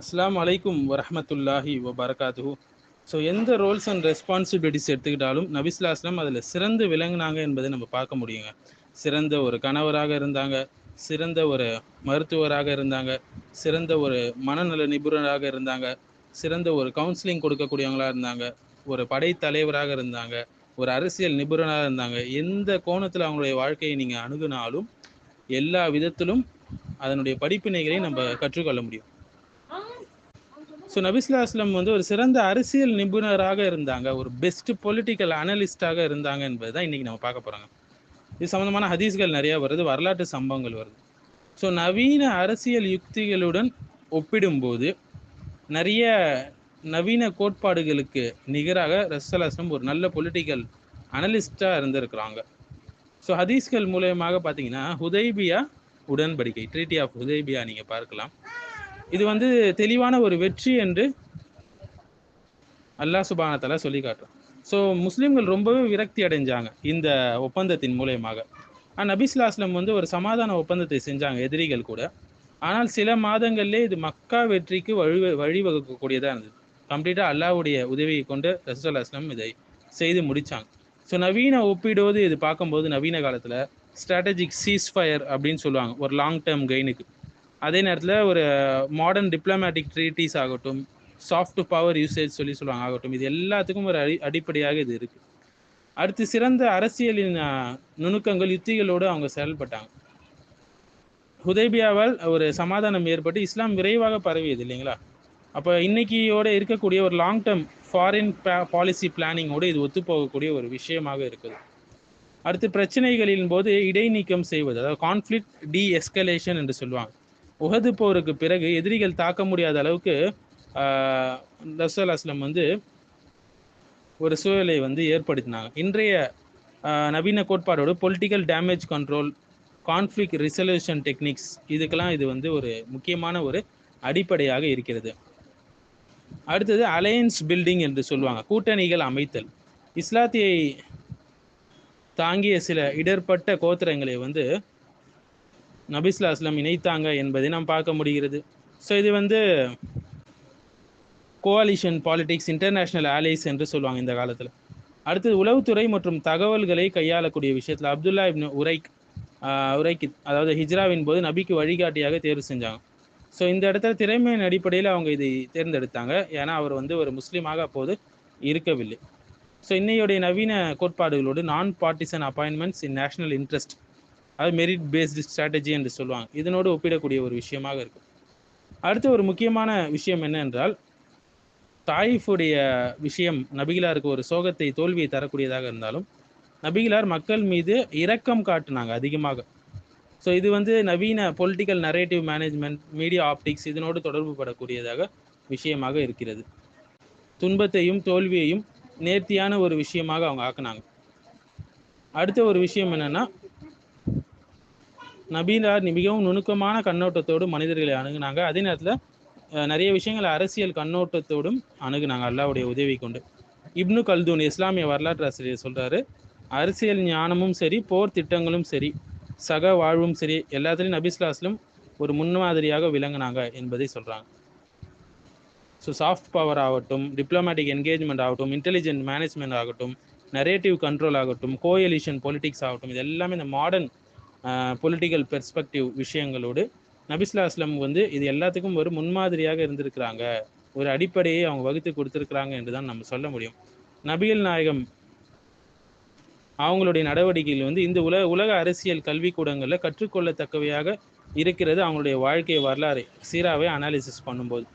அஸ்லாம் அலைக்கும் வரஹமத்துல்லாஹி வபரகாத்துஹு. ஸோ எந்த ரோல்ஸ் அண்ட் ரெஸ்பான்சிபிலிட்டிஸ் எடுத்துக்கிட்டாலும் நபிஸ்லாஸ்லாம் அதில் சிறந்து விளங்கினாங்க என்பதை நம்ம பார்க்க முடியுங்க. சிறந்த ஒரு கணவராக இருந்தாங்க சிறந்த ஒரு மருத்துவராக இருந்தாங்க சிறந்த ஒரு மனநல நிபுணராக இருந்தாங்க சிறந்த ஒரு கவுன்சிலிங் கொடுக்கக்கூடியவங்களாக இருந்தாங்க ஒரு படைத்தலைவராக இருந்தாங்க ஒரு அரசியல் நிபுணராக இருந்தாங்க. எந்த கோணத்தில் அவங்களுடைய வாழ்க்கையை நீங்கள் அணுகுனாலும் எல்லா விதத்திலும் அதனுடைய படிப்பினைகளை நம்ம கற்றுக்கொள்ள முடியும். ஸோ நபிஸ்லா அஸ்லம் வந்து ஒரு சிறந்த அரசியல் நிபுணராக இருந்தாங்க. ஒரு பெஸ்ட் பொலிட்டிக்கல் அனலிஸ்டாக இருந்தாங்க என்பது தான் இன்றைக்கி நம்ம பார்க்க போகிறோங்க இது சம்மந்தமான ஹதீஸ்கள் நிறையா வருது வரலாற்று சம்பவங்கள் வருது. ஸோ நவீன அரசியல் யுக்திகளுடன் ஒப்பிடும்போது நிறைய நவீன கோட்பாடுகளுக்கு நிகராக ரசல் அஸ்லம் ஒரு நல்ல பொலிட்டிக்கல் அனலிஸ்டாக இருந்திருக்கிறாங்க. ஸோ ஹதீஸ்கள் மூலயமாக பார்த்தீங்கன்னா ஹுதைபியா உடன்படிக்கை ட்ரீட்டி ஆஃப் ஹுதைபியா நீங்கள் பார்க்கலாம். இது வந்து தெளிவான ஒரு வெற்றி என்று அல்லாஹ் சுபானத்தால சொல்லி காட்டுறான் ஸோ முஸ்லீம்கள் ரொம்பவே விரக்தி அடைஞ்சாங்க இந்த ஒப்பந்தத்தின் மூலயமாக. ஆனால் நபிஸ்லாஸ்லம் வந்து ஒரு சமாதான ஒப்பந்தத்தை செஞ்சாங்க எதிரிகள் கூட. ஆனால் சில மாதங்கள்லே இது மக்கா வெற்றிக்கு வழி வழிவகுக்கக்கூடியதாக இருந்தது. கம்ப்ளீட்டாக அல்லாவுடைய உதவியை கொண்டு ரசூல் அஸ்லம் இதை செய்து முடித்தாங்க ஸோ நவீன ஒப்பிடுவது இது பார்க்கும்போது நவீன காலத்தில் ஸ்ட்ராட்டஜிக் சீஸ் ஃபயர் அப்படின்னு சொல்லுவாங்க ஒரு லாங் டேர்ம் கெயினுக்கு அதே நேரத்தில் ஒரு மாடர்ன் டிப்ளமேட்டிக் ட்ரீட்டிஸ் ஆகட்டும் சாஃப்ட் பவர் யூசேஜ் சொல்லி சொல்லுவாங்க ஆகட்டும். இது எல்லாத்துக்கும் ஒரு அடி அடிப்படையாக இது இருக்குது அடுத்து சிறந்த அரசியலின் நுணுக்கங்கள் யுத்திகளோடு அவங்க செயல்பட்டாங்க. ஹுதேபியாவால் ஒரு சமாதானம் ஏற்பட்டு இஸ்லாம் விரைவாக பரவியது இல்லைங்களா? அப்போ இன்னைக்கியோட இருக்கக்கூடிய ஒரு லாங் டேர்ம் ஃபாரின் பாலிசி பிளானிங்கோடு இது ஒத்துப்போகக்கூடிய ஒரு விஷயமாக இருக்குது. அடுத்து பிரச்சனைகளின் போது இடைநீக்கம் செய்வது அதாவது கான்ஃப்ளிக் டி எஸ்கலேஷன் என்று சொல்லுவாங்க. உகது போருக்கு பிறகு எதிரிகள் தாக்க முடியாத அளவுக்கு ரசூல் அஸ்லம் வந்து ஒரு சூழலை வந்து ஏற்படுத்தினாங்க. இன்றைய நவீன கோட்பாடோடு political damage control conflict resolution techniques இதுக்கெல்லாம் இது வந்து ஒரு முக்கியமான ஒரு அடிப்படையாக இருக்கிறது. அடுத்தது அலையன்ஸ் பில்டிங் என்று சொல்லுவாங்க. கூட்டணிகள் அமைத்தல். இஸ்லாத்தியை தாங்கிய சில இடர்பட்ட கோத்திரங்களை வந்து நபிஸ்லா அஸ்லாம் இணைத்தாங்க என்பதை நாம் பார்க்க முடிகிறது. ஸோ இது வந்து கோவாலிஷன் பாலிடிக்ஸ் இன்டர்நேஷ்னல் ஆலைஸ் என்று சொல்லுவாங்க இந்த காலத்தில். அடுத்தது உளவுத்துறை மற்றும் தகவல்களை கையாளக்கூடிய விஷயத்தில் அப்துல்லா இப்னு உரைக் உரைக்கு அதாவது ஹிஜ்ராவின் போது நபிக்கு வழிகாட்டியாக தேர்வு செஞ்சாங்க. ஸோ இந்த இடத்துல திறமையின் அடிப்படையில் அவங்க இதை தேர்ந்தெடுத்தாங்க. ஏன்னா அவர் வந்து ஒரு முஸ்லீமாக அப்போது இருக்கவில்லை. ஸோ இன்னையுடைய நவீன கோட்பாடுகளோடு non partisan appointments in national interest அது மெரிட் பேஸ்டு ஸ்ட்ராட்டஜி என்று சொல்லுவாங்க. இதனோடு ஒப்பிடக்கூடிய ஒரு விஷயமாக இருக்கும். அடுத்து ஒரு முக்கியமான விஷயம் என்ன என்றால் தாயிஃபுடைய விஷயம் நபிகிலாருக்கு ஒரு சோகத்தை தோல்வியை தரக்கூடியதாக இருந்தாலும் நபிகிலார் மக்கள் மீது இரக்கம் காட்டினாங்க அதிகமாக. ஸோ இது வந்து நவீன political narrative management media optics இதனோடு தொடர்பு படக்கூடியதாக விஷயமாக இருக்கிறது. துன்பத்தையும் தோல்வியையும் நேர்த்தியான ஒரு விஷயமாக அவங்க ஆக்குனாங்க. அடுத்த ஒரு விஷயம் என்னென்னா நபீனார் மிகவும் நுணுக்கமான கண்ணோட்டத்தோடு மனிதர்களை அணுகுனாங்க. அதே நேரத்தில் நிறைய விஷயங்களை அரசியல் கண்ணோட்டத்தோடும் அணுகுனாங்க அல்லாவுடைய உதவி கொண்டு. இப்னு கல்தூன் இஸ்லாமிய வரலாற்று ஆசிரியர் சொல்கிறாரு அரசியல் ஞானமும் சரி போர் திட்டங்களும் சரி சக வாழ்வும் சரி எல்லாத்துலேயும் நபிஸ்லாஸ்லும் ஒரு முன்மாதிரியாக விளங்கினாங்க என்பதை சொல்கிறாங்க ஸோ சாஃப்ட் பவர் ஆகட்டும் டிப்ளமேட்டிக் என்கேஜ்மெண்ட் ஆகட்டும் இன்டெலிஜென்ட் மேனேஜ்மெண்ட் ஆகட்டும் நரேட்டிவ் கண்ட்ரோல் ஆகட்டும் கோயலிஷன் பொலிட்டிக்ஸ் ஆகட்டும் இது எல்லாமே இந்த மாடர்ன் பொலிட்டிக்கல் பெர்ஸ்பெக்டிவ் விஷயங்களோடு நபிஸ்லா அஸ்லம் வந்து இது எல்லாத்துக்கும் ஒரு முன்மாதிரியாக இருந்திருக்கிறாங்க. ஒரு அடிப்படையை அவங்க வகுத்து கொடுத்துருக்குறாங்க என்று தான் நம்ம சொல்ல முடியும். நபிகள் நாயகம் அவங்களுடைய நடவடிக்கைகள் வந்து இந்த உலக உலக அரசியல் கல்விக்கூடங்களில் கற்றுக்கொள்ளத்தக்கவையாக இருக்கிறது அவங்களுடைய வாழ்க்கை வரலாறு. சீராவை அனாலிசிஸ் பண்ணும்போது.